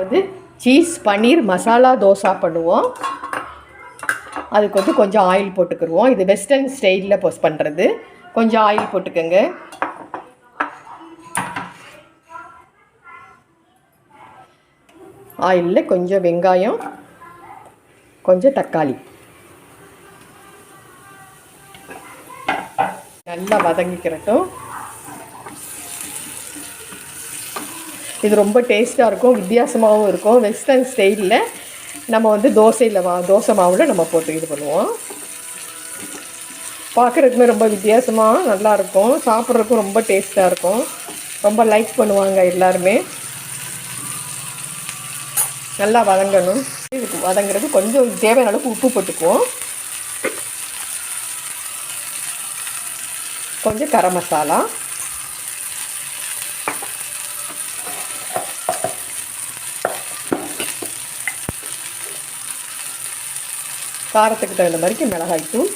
வந்து சீஸ் பன்னீர் மசாலா தோசா பண்ணுவோம். அதுக்கு வந்து கொஞ்சம் ஆயில் போட்டுக்கிடுவோம் இது வெஸ்டர்ன் ஸ்டைலில் போஸ்ட் பண்ணுறது கொஞ்சம் ஆயில் போட்டுக்கோங்க. ஆயிலில் கொஞ்சம் வெங்காயம் கொஞ்சம் தக்காளி. நல்லா வதங்கிக்கிறட்டும் இது ரொம்ப டேஸ்ட்டாக இருக்கும் வித்தியாசமாகவும் இருக்கும். வெஸ்டர்ன் ஸ்டைலில் நம்ம வந்து தோசையில் வா தோசை மாவில் நம்ம போட்டு இது பண்ணுவோம். பார்க்குறதுக்குமே ரொம்ப வித்தியாசமாக நல்லாயிருக்கும் சாப்பிட்றதுக்கும் ரொம்ப டேஸ்ட்டாக இருக்கும். ரொம்ப லைக் பண்ணுவாங்க எல்லாருமே. நல்லா வதங்கணும். இதுக்கு வதங்குறது கொஞ்சம் தேவையான அளவுக்கு உப்பு போட்டுக்குவோம். கொஞ்சம் கரம் மசாலா. காரத்துக்கு தகுந்த மாதிரிக்கு மிளகாய் தூள்.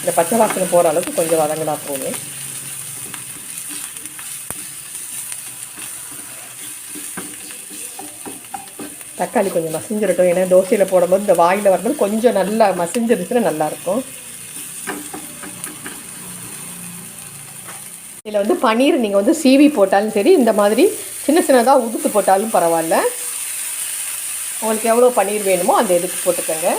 இந்த பச்சை வாசனை போகிற அளவுக்கு கொஞ்சம் வதங்கினா போதும். தக்காளி கொஞ்சம் மசிஞ்சிடட்டும். ஏன்னா தோசையில் போடும்போது இந்த வாயில் வரும்போது கொஞ்சம் நல்லா மசிஞ்சிருச்சுன்னா நல்லாயிருக்கும். இதில் வந்து பன்னீர் நீங்கள் வந்து சீவி போட்டாலும் சரி இந்த மாதிரி சின்ன சின்னதாக உதுத்து போட்டாலும் பரவாயில்ல. உங்களுக்கு எவ்வளோ பன்னீர் வேணுமோ அந்த இதுக்கு போட்டுக்கோங்க.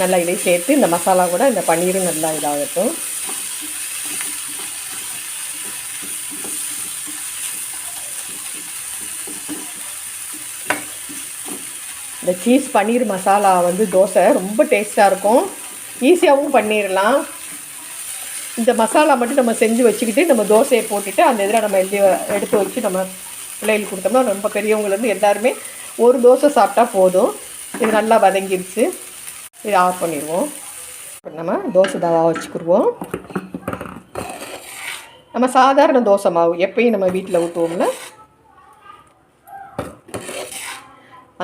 நல்லா இதை சேர்த்து இந்த மசாலா கூட இந்த பன்னீரும் நல்லா இதாகட்டும். இந்த சீஸ் பன்னீர் மசாலா வந்து தோசை ரொம்ப டேஸ்ட்டாக இருக்கும். ஈஸியாகவும் பண்ணிடலாம். இந்த மசாலா மட்டும் நம்ம செஞ்சு வச்சுக்கிட்டு நம்ம தோசையை போட்டுட்டு அந்த இதில் நம்ம எழுதி எடுத்து வச்சு நம்ம பிள்ளைகளுக்கு கொடுத்தோம்னா ரொம்ப பெரியவங்கலேருந்து எல்லாருமே ஒரு தோசை சாப்பிட்டா போதும். இது நல்லா வதங்கிருச்சு. இது ஆஃப் பண்ணிடுவோம். நம்ம தோசை தவா வச்சுக்கிடுவோம். நம்ம சாதாரண தோசை மாவு எப்பயும் நம்ம வீட்டில் ஊற்றுவோம்ல.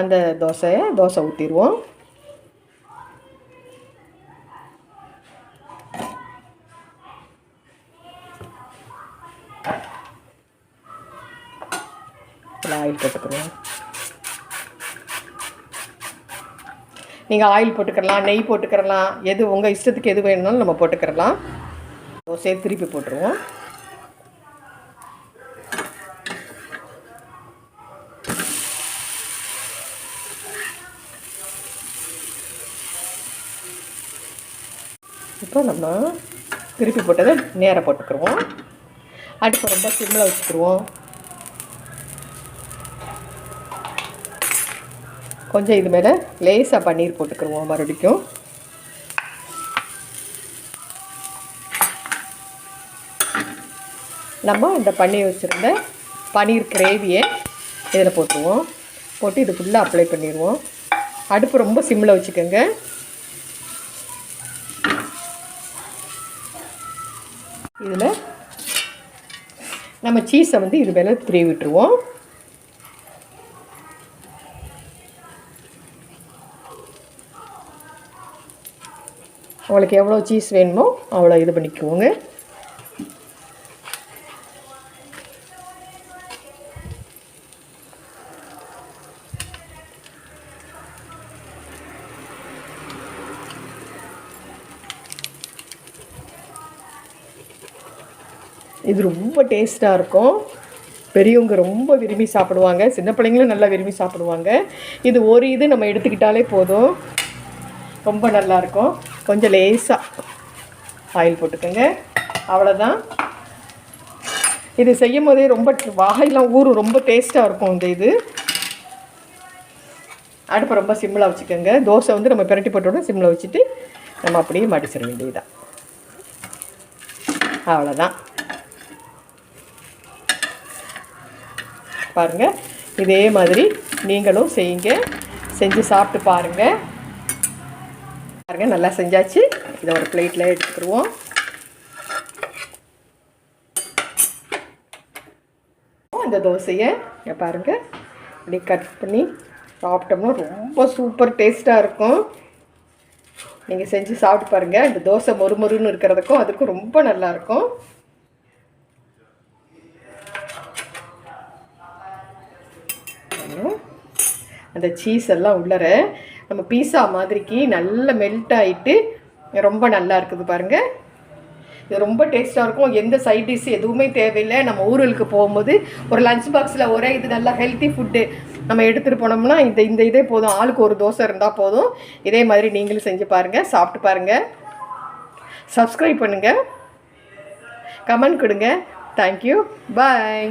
அந்த தோசையை தோசை ஊற்றிடுவோம். ஆயில் போட்டுக்கிறோம் நீங்கள் ஆயில் போட்டுக்கிறலாம் நெய் போட்டுக்கிறலாம் எது உங்கள் இஷ்டத்துக்கு எது வேணும்னாலும் நம்ம போட்டுக்கிறலாம் தோசையை திருப்பி போட்டுருவோம். இப்போ நம்ம திருப்பி போட்டதை நேராக போட்டுக்கிருவோம் அடுப்பு ரொம்ப சிம்மில் வச்சுக்கிடுவோம். கொஞ்சம் இது மேலே லேசாக பன்னீர் போட்டுக்கிருவோம் மறுபடிக்கும். நம்ம இந்த பன்னீர் வச்சுருந்த பன்னீர் கிரேவியை இதில் போட்டுருவோம். போட்டு இது ஃபுல்லாக அப்ளை பண்ணிடுவோம் அடுப்பு ரொம்ப சிம்மில் வச்சுக்கோங்க. இதில் நம்ம சீஸை வந்து இது மேலே திரி விட்டுருவோம் உங்களுக்கு எவ்வளோ சீஸ் வேணுமோ அவ்வளோ இது பண்ணிக்குவோங்க இது ரொம்ப டேஸ்ட்டாக இருக்கும். பெரியவங்க ரொம்ப விரும்பி சாப்பிடுவாங்க. சின்ன பிள்ளைங்களும் நல்லா விரும்பி சாப்பிடுவாங்க. இது ஒரு இது நம்ம எடுத்துக்கிட்டாலே போதும். ரொம்ப நல்லாயிருக்கும் கொஞ்சம் லேசாக ஆயில் போட்டுக்கோங்க. அவ்வளோதான் இது செய்யும் போதே ரொம்ப வாகையெல்லாம் ஊறும் ரொம்ப டேஸ்ட்டாக இருக்கும் இந்த இது. அடுப்பை ரொம்ப சிம்மில் வச்சுக்கோங்க. தோசை வந்து நம்ம பிரட்டி போட்டோட சிம்மில் வச்சுட்டு நம்ம அப்படியே மடிச்சிட வேண்டியதுதான். அவ்வளோதான் பாருங்கள் இதே மாதிரி நீங்களும் செய்யுங்க. செஞ்சு சாப்பிட்டு பாருங்கள் பாருங்கள் நல்லா செஞ்சாச்சு. இதை ஒரு பிளேட்டில் எடுத்துக்கிடுவோம். இந்த தோசையை பாருங்கள் அப்படி கட் பண்ணி சாப்பிட்டோம்னா ரொம்ப சூப்பர் டேஸ்ட்டாக இருக்கும். நீங்கள் செஞ்சு சாப்பிட்டு பாருங்கள் இந்த தோசை மொறுமொறுன்னு இருக்கிறதுக்கும் அதுக்கும் ரொம்ப நல்லாயிருக்கும் அந்த சீஸ் எல்லாம் உள்ளற நம்ம பீஸா மாதிரிக்கு நல்ல மெல்ட் ஆகிட்டு ரொம்ப நல்லா இருக்குது பாருங்கள் இது ரொம்ப டேஸ்ட்டாக இருக்கும். எந்த சைட் டிஷ் எதுவுமே தேவையில்லை. நம்ம ஊர்களுக்கு போகும்போது ஒரு லஞ்ச் பாக்ஸில் ஒரே இது நல்லா ஹெல்த்தி ஃபுட்டு நம்ம எடுத்துகிட்டு போனோம்னா இந்த இந்த இதே போதும். ஆளுக்கு ஒரு தோசை இருந்தால் போதும். இதே மாதிரி நீங்களும் செஞ்சு பாருங்கள் சாப்பிட்டு பாருங்கள் சப்ஸ்கிரைப் பண்ணுங்கள் கமெண்ட் கொடுங்க. Thank you bye